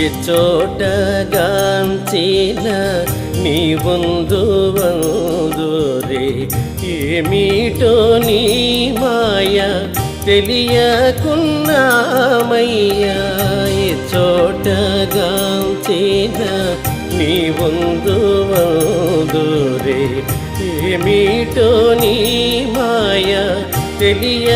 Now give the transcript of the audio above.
చోటగాంచిన నీ వందు వందురే ఏమిటో నీ మాయ తెలియకున్నామయ్యా. ఈ చోటగాంచిన నీ వందు వందురే ఏమిటో నీ మాయ తెలియ